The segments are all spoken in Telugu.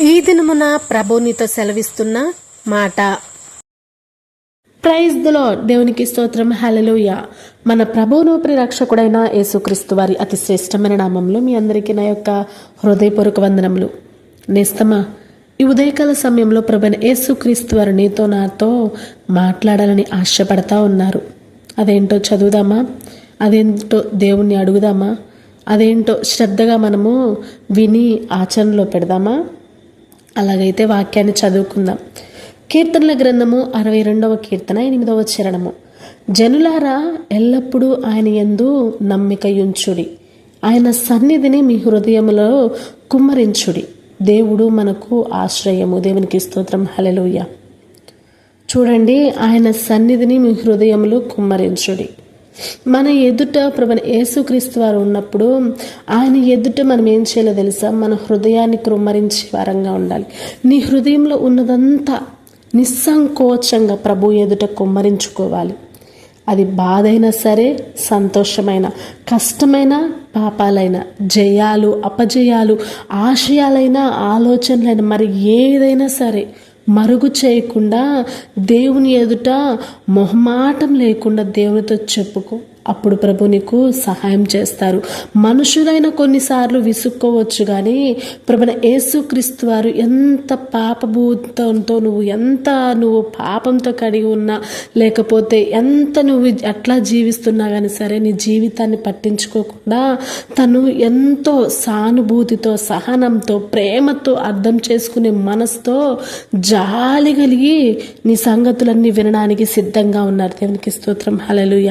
ఈ దినమున ప్రభునితో సెలవిస్తున్న మాట. ప్రైజ్ దులో దేవునికి స్తోత్రం. హల్లెలూయ మన ప్రభువును ప్రిరక్షకుడైన యేసుక్రీస్తు వారి అతి శ్రేష్టమైన నామంలో మీ అందరికీ నా యొక్క హృదయపూర్వక వందనములు. నేస్తమా ఈ ఉదయకాల సమయంలో ప్రభుని యేసుక్రీస్తు వారు నీతో నాతో మాట్లాడాలని ఆశపడతా ఉన్నారు. అదేంటో చదువుదామా? అదేంటో దేవుణ్ణి అడుగుదామా? అదేంటో శ్రద్ధగా మనము విని ఆచరణలో పెడదామా? అలాగైతే వాక్యాన్ని చదువుకుందాం. కీర్తనల గ్రంథము అరవై రెండవ కీర్తన ఎనిమిదవ చరణము. జనులారా ఎల్లప్పుడూ ఆయన యందు నమ్మిక యుంచుడి. ఆయన సన్నిధిని మీ హృదయములో కుమ్మరించుడి. దేవుడు మనకు ఆశ్రయము. దేవునికి స్తోత్రం. హలెలుయ చూడండి ఆయన సన్నిధిని మీ హృదయములో కుమ్మరించుడి. మన ఎదుట ప్రభు యేసుక్రీస్తు వారు ఉన్నప్పుడు ఆయన ఎదుట మనం ఏం చేయాలో తెలుసా? మన హృదయాన్ని కృమ్మరించే వారంగా ఉండాలి. నీ హృదయంలో ఉన్నదంతా నిస్సంకోచంగా ప్రభు ఎదుట కుమ్మరించుకోవాలి. అది బాధైనా సరే సంతోషమైన కష్టమైన పాపాలైన జయాలు అపజయాలు ఆశయాలైన ఆలోచనలైన మరి ఏదైనా సరే మరుగు చేయకుండా దేవుని ఎదుట మొహమాటం లేకుండా దేవునితో చెప్పుకో. అప్పుడు ప్రభు నీకు సహాయం చేస్తారు. మనుషులైన కొన్నిసార్లు విసుక్కోవచ్చు కానీ ప్రభున యేసుక్రీస్తు వారు ఎంత పాపభూతంతో నువ్వు ఎంత నువ్వు పాపంతో కడిగి ఉన్నా లేకపోతే ఎంత నువ్వు అట్లా జీవిస్తున్నా కానీ సరే నీ జీవితాన్ని పట్టించుకోకుండా తను ఎంతో సానుభూతితో సహనంతో ప్రేమతో అర్థం చేసుకునే మనసుతో జాలి కలిగి నీ సంగతులన్నీ వినడానికి సిద్ధంగా ఉన్నారు. దేవునికి స్తోత్రం. హలలుయ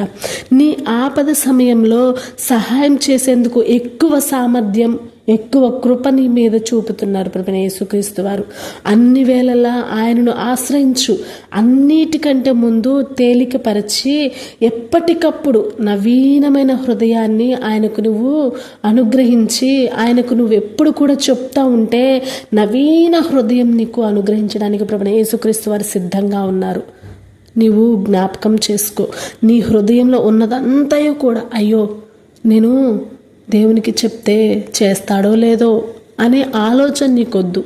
నీ ఆపద సమయంలో సహాయం చేసేందుకు ఎక్కువ సామర్థ్యం ఎక్కువ కృప నీ మీద చూపుతున్నారు ప్రభుని యేసుక్రీస్తు వారు. అన్ని వేళలా ఆయనను ఆశ్రయించు. అన్నిటికంటే ముందు తేలికపరిచి ఎప్పటికప్పుడు నవీనమైన హృదయాన్ని ఆయనకు నువ్వు అనుగ్రహించి ఆయనకు నువ్వు ఎప్పుడు కూడా చెప్తా ఉంటే నవీన హృదయం నీకు అనుగ్రహించడానికి ప్రభుని యేసుక్రీస్తు వారు సిద్ధంగా ఉన్నారు. నీవు జ్ఞాపకం చేసుకో. నీ హృదయంలో ఉన్నదంతయో కూడా అయ్యో నేను దేవునికి చెప్తే చేస్తాడో లేదో అనే ఆలోచన నీకొద్దు.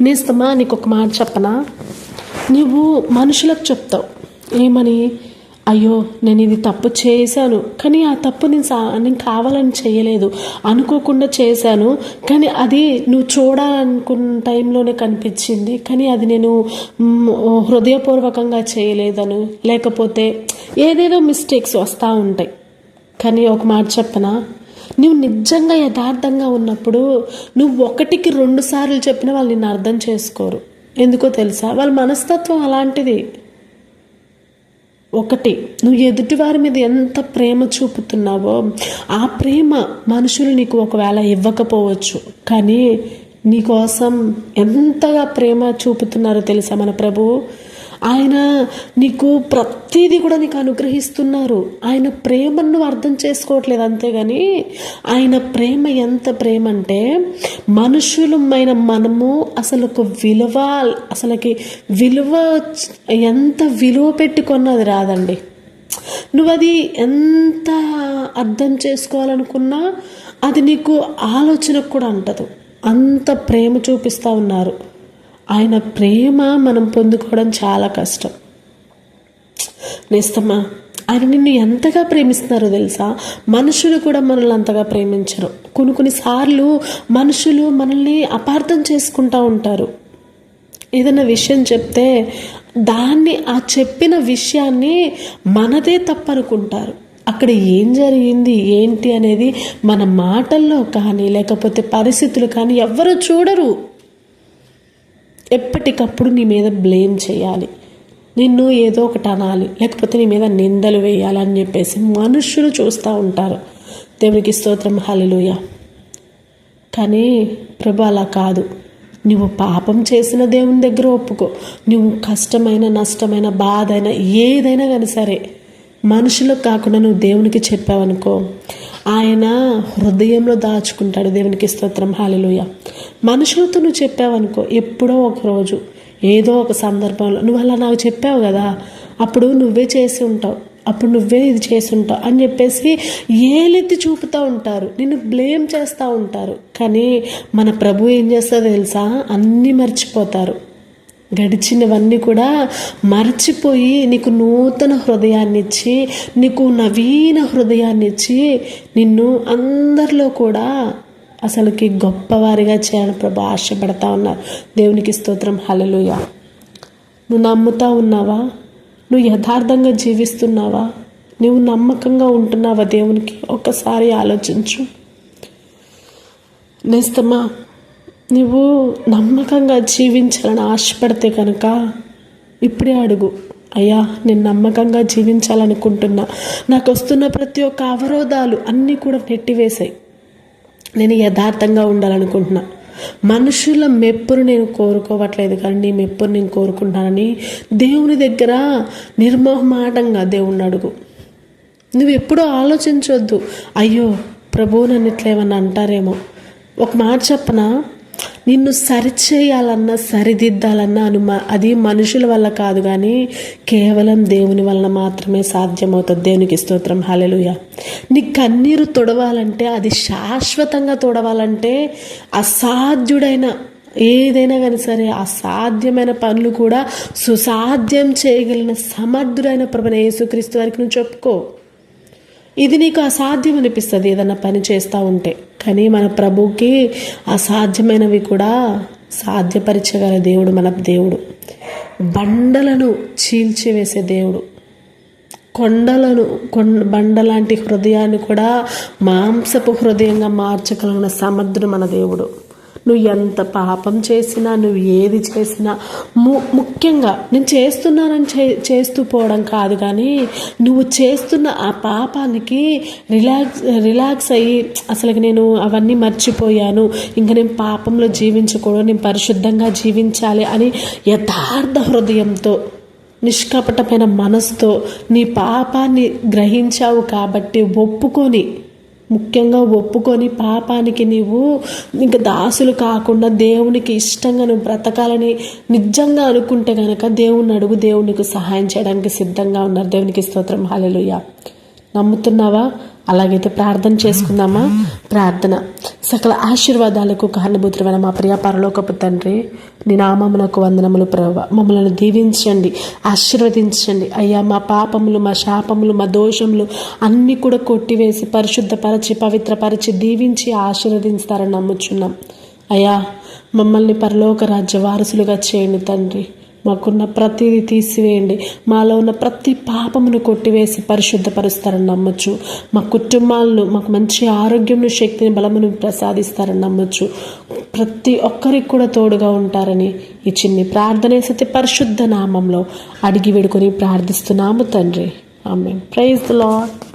నేస్తమా నీకు ఒక మాట చెప్పనా? నువ్వు మనుషులకు చెప్తావు. ఏమని? అయ్యో నేను ఇది తప్పు చేశాను. కానీ ఆ తప్పు నేను సా నేను కావాలని చేయలేదు. అనుకోకుండా చేశాను. కానీ అది నువ్వు చూడాలనుకున్న టైంలోనే కనిపించింది. కానీ అది నేను హృదయపూర్వకంగా చేయలేదను. లేకపోతే ఏదేదో మిస్టేక్స్ వస్తూ ఉంటాయి. కానీ ఒక మాట చెప్పనా? నువ్వు నిజంగా యథార్థంగా ఉన్నప్పుడు నువ్వు ఒకటికి రెండు సార్లు చెప్పినా వాళ్ళు నిన్ను అర్థం చేసుకోరు. ఎందుకో తెలుసా? వాళ్ళ మనస్తత్వం అలాంటిది. ఒకటి నువ్వు ఎదుటివారి మీద ఎంత ప్రేమ చూపుతున్నావో ఆ ప్రేమ మనుషులు నీకు ఒకవేళ ఇవ్వకపోవచ్చు. కానీ నీకోసం ఎంతగా ప్రేమ చూపుతున్నారో తెలుసా మన ప్రభు? ఆయన నీకు ప్రతిదీ కూడా నీకు అనుగ్రహిస్తున్నారు. ఆయన ప్రేమను నువ్వు అర్థం చేసుకోవట్లేదు అంతేగాని ఆయన ప్రేమ ఎంత ప్రేమ అంటే మనుషులమైన మనము అసలు ఒక విలువ అసలుకి విలువ ఎంత విలువ పెట్టుకున్నది రాదండి. నువ్వు అది ఎంత అర్థం చేసుకోవాలనుకున్నా అది నీకు ఆలోచనకు కూడా అంటదు. అంత ప్రేమ చూపిస్తూ ఉన్నారు. ఆయన ప్రేమ మనం పొందుకోవడం చాలా కష్టం. నేస్తమ్మా ఆయన నిన్ను ఎంతగా ప్రేమిస్తున్నారో తెలుసా? మనుషులు కూడా మనల్ని అంతగా ప్రేమించరు. కొన్ని కొన్నిసార్లు మనుషులు మనల్ని అపార్థం చేసుకుంటూ ఉంటారు. ఏదైనా విషయం చెప్తే దాన్ని ఆ చెప్పిన విషయాన్ని మనదే తప్పనుకుంటారు. అక్కడ ఏం జరిగింది ఏంటి అనేది మన మాటల్లో కానీ లేకపోతే పరిస్థితులు కానీ ఎవ్వరూ చూడరు. ఎప్పటికప్పుడు నీ మీద బ్లేమ్ చేయాలి. నిన్ను ఏదో ఒకటి అనాలి లేకపోతే నీ మీద నిందలు వేయాలి అని చెప్పేసి మనుషులు చూస్తూ ఉంటారు. దేవునికి స్తోత్రం హలలుయ కానీ ప్రభు అలా కాదు. నువ్వు పాపం చేసిన దేవుని దగ్గర ఒప్పుకో. నువ్వు కష్టమైన నష్టమైన బాధ అయినా ఏదైనా కానీ సరే మనుషులకు కాకుండా నువ్వు దేవునికి చెప్పావనుకో ఆయన హృదయంలో దాచుకుంటాడు దేవునికి స్తోత్రం. హాలిలోయ మనుషులతో నువ్వు చెప్పావనుకో ఎప్పుడో ఒకరోజు ఏదో ఒక సందర్భంలో నువ్వు అలా నాకు చెప్పావు కదా అప్పుడు నువ్వే చేసి ఉంటావు అప్పుడు నువ్వే ఇది చేసుంటావు అని చెప్పేసి ఏలెత్తి చూపుతూ ఉంటారు. నిన్ను బ్లేమ్ చేస్తూ ఉంటారు. కానీ మన ప్రభు ఏం చేస్తా తెలుసా? అన్నీ మర్చిపోతారు. గడిచినవన్నీ కూడా మర్చిపోయి నీకు నూతన హృదయాన్ని ఇచ్చి నీకు నవీన హృదయాన్ని ఇచ్చి నిన్ను అందరిలో కూడా అసలుకి గొప్పవారిగా చేయాలని ప్రభు ఆశపడతా ఉన్నారు దేవునికి స్తోత్రం. హలలుయ నువ్వు నమ్ముతా ఉన్నావా? నువ్వు యథార్థంగా జీవిస్తున్నావా? నువ్వు నమ్మకంగా ఉంటున్నావా దేవునికి? ఒక్కసారి ఆలోచించు. నేస్తమా నువ్వు నమ్మకంగా జీవించాలని ఆశపడితే కనుక ఇప్పుడే అడుగు. అయ్యా నేను నమ్మకంగా జీవించాలనుకుంటున్నా. నాకు వస్తున్న ప్రతి ఒక్క అవరోధాలు అన్నీ కూడా నెట్టివేశాయి. నేను యథార్థంగా ఉండాలనుకుంటున్నా. మనుషుల మెప్పును నేను కోరుకోవట్లేదు కానీ నీ మెప్పును నేను కోరుకుంటానని దేవుని దగ్గర నిర్మోహమాటంగా దేవుణ్ణి అడుగు. నువ్వు ఎప్పుడూ ఆలోచించొద్దు. అయ్యో ప్రభువు నన్ను ఇట్లా ఏమన్నా అంటారేమో. ఒక మాట చెప్పనా? నిన్ను సరిచేయాలన్నా సరిదిద్దాలన్నా అనుమా అది మనుషుల వల్ల కాదు కానీ కేవలం దేవుని వలన మాత్రమే సాధ్యమవుతుంది. దేవునికి స్తోత్రం. హలెలుయ నీ కన్నీరు తొడవాలంటే అది శాశ్వతంగా తొడవాలంటే అసాధ్యుడైన ఏదైనా కానీ సరే అసాధ్యమైన పనులు కూడా సుసాధ్యం చేయగలిగిన సమర్థుడైన ప్రభుణ యేసుక్రీస్తు వారికి నువ్వు చెప్పుకో. ఇది నీకు అసాధ్యం అనిపిస్తుంది ఏదన్నా పని చేస్తూ ఉంటే. కానీ మన ప్రభుకి అసాధ్యమైనవి కూడా సాధ్యపరిచగల దేవుడు మన దేవుడు. బండలను చీల్చివేసే దేవుడు. కొండలను కొండ బండలాంటి హృదయాన్ని కూడా మాంసపు హృదయంగా మార్చగలిగిన సమర్థుడు మన దేవుడు. నువ్వు ఎంత పాపం చేసినా నువ్వు ఏది చేసినా ము ముఖ్యంగా నేను చేస్తున్నానని చే చేస్తూ పోవడం కాదు కానీ నువ్వు చేస్తున్న ఆ పాపానికి రిలాక్స్ రిలాక్స్ అయ్యి అసలు నేను అవన్నీ మర్చిపోయాను. ఇంకా నేను పాపంలో జీవించకూడదు నేను పరిశుద్ధంగా జీవించాలి అని యథార్థ హృదయంతో నిష్కపటమైన మనసుతో నీ పాపాన్ని గ్రహించావు కాబట్టి ఒప్పుకొని ముఖ్యంగా ఒప్పుకొని పాపానికి నీవు ఇంకా దాసులు కాకుండా దేవునికి ఇష్టంగా నువ్వు బ్రతకాలని నిజంగా అనుకుంటే కనుక దేవుని అడుగు దేవునికి సహాయం చేయడానికి సిద్ధంగా ఉన్నారు. దేవునికి స్తోత్రం. హాలెలుయ నమ్ముతున్నావా? అలాగైతే ప్రార్థన చేసుకుందామా? ప్రార్థన. సకల ఆశీర్వాదాలకు కారణభూతులమైన మా ప్రియ పరలోకపు తండ్రి నీ నామమునకు వందనములు ప్రభావ. మమ్మల్ని దీవించండి ఆశీర్వదించండి. అయ్యా మా పాపములు మా శాపములు మా దోషములు అన్నీ కూడా కొట్టివేసి పరిశుద్ధపరచి పవిత్రపరిచి దీవించి ఆశీర్వదిస్తారని నమ్ముచున్నాం. అయ్యా మమ్మల్ని పరలోక రాజ్య వారసులుగా చేయండి తండ్రి. మాకున్న ప్రతిదీ తీసివేయండి. మాలో ఉన్న ప్రతి పాపమును కొట్టివేసి పరిశుద్ధపరుస్తారని నమ్మచ్చు. మా కుటుంబాలను మాకు మంచి ఆరోగ్యంను శక్తిని బలమును ప్రసాదిస్తారని నమ్మొచ్చు. ప్రతి ఒక్కరికి కూడా తోడుగా ఉంటారని ఈ చిన్ని ప్రార్థన సతి పరిశుద్ధ నామంలో అడిగి వేడుకొని ప్రార్థిస్తున్నాము తండ్రి. ఆమె ప్రైజ్ లాడ్